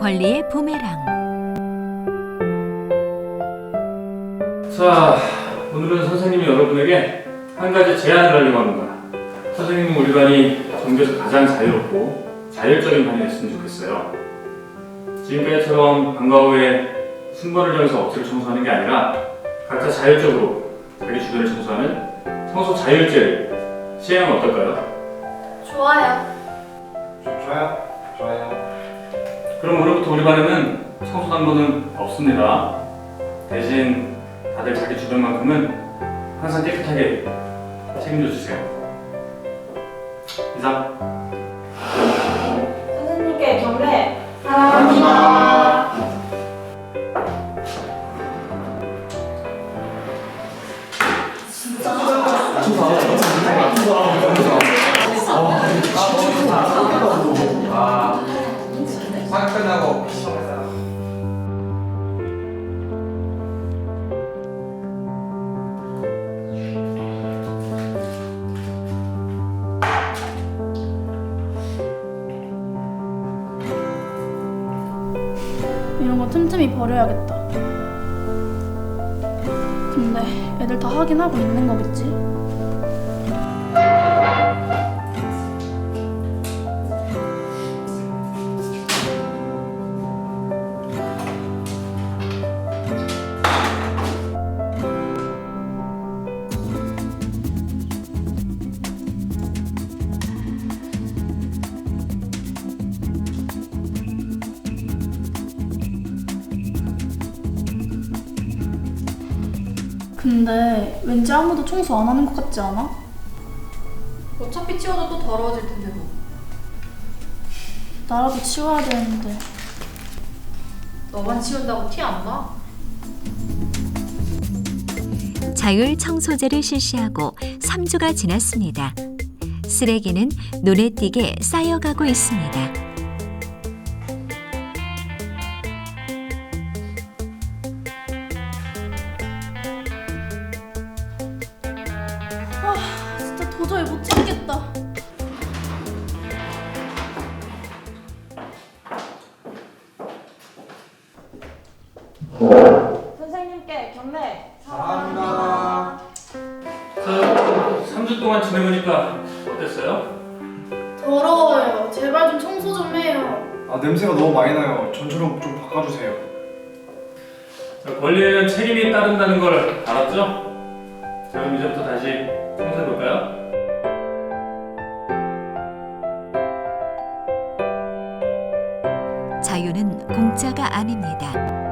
권리의 부메랑 자, 오늘은 선생님이 여러분에게 한 가지 제안을 하려고 합니다. 선생님은 우리 반이 전교에서 가장 자유롭고 자율적인 반이 됐으면 좋겠어요. 지금까지처럼 방과 후에 순번을 정해서 억지로 청소하는 게 아니라 각자 자율적으로 자기 주변을 청소하는 청소 자율제를 시행하면 어떨까요? 좋아요. 좋아요. 좋아요. 그럼 오늘부터 우리 반에는 청소 당번은 없습니다. 대신 다들 자기 주변만큼은 항상 깨끗하게 책임져 주세요. 이상. 선생님께 경례. 사랑합니다. 아, 틈틈이 버려야겠다. 근데 애들 다 하긴 하고 있는 거겠지? 근데 왠지 아무도 청소 안 하는 것 같지 않아? 어차피 치워도 또 더러워질 텐데 뭐. 나라도 치워야 되는데. 너만 치운다고 티 안 나? 자율 청소제를 실시하고 3주가 지났습니다. 쓰레기는 눈에 띄게 쌓여가고 있습니다. 도저히 못 참겠다. 선생님께 경례. 사랑합니다. 자, 3주 동안 지내보니까 어땠어요? 더러워요. 제발 좀 청소 좀 해요. 아 냄새가 너무 많이 나요. 전처럼 좀 바꿔주세요. 자, 권리에는 책임이 따른다는 걸 알았죠? 자, 그럼 이제부터 다시 청소해볼까요? 공짜가 아닙니다.